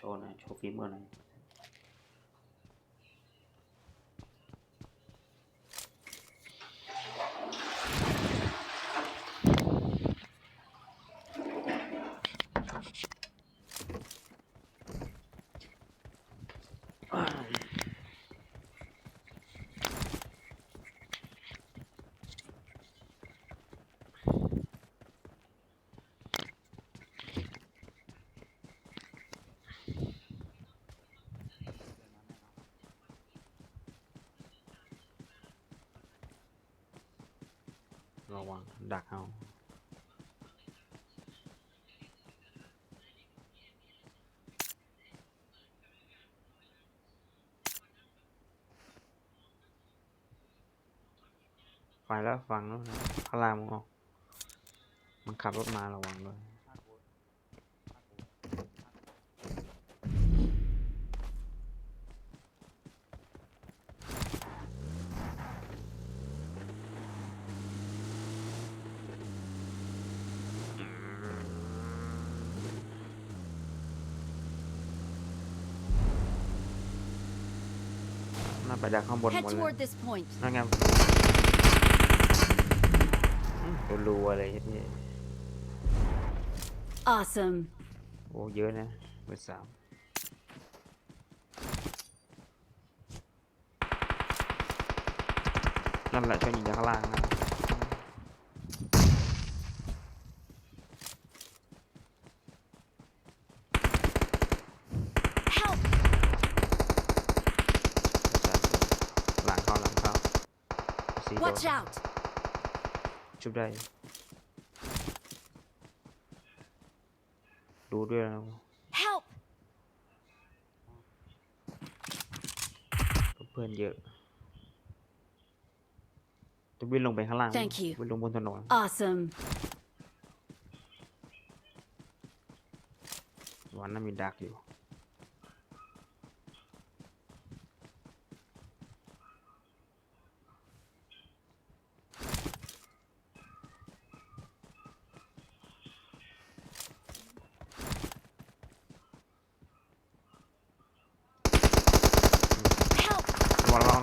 โชว์หน่อ ระวังดักเอาไปแล้วฟังแล้วนะข้างล่ามึงออก มันขับรถมาระวังด้วย ไปดักข้างบน Head หมดเลย toward this point. นั่นไงอืมรัวๆเลยพี่ Awesome. โอ้เยอะนะเบอร์สามนั่นแหละช่วยยิงจากข้างล่างนะ Help! หลังเข้าหลังเข้าสี่ตัว Watch out! ชุบได้ดูด้วยนะ Help! เพื่อนเยอะจะวิ่งลงไปข้างล่าง Thank you วิ่งลงบนถนน Awesome. วันนั้นมีดักอยู่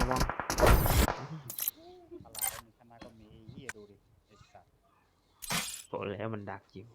ระวังระวังระวังตลาดก็มีคณะก็มีไอ้เหี้ยดูดิไอ้สัตว์บอกแล้วมันดักอยู่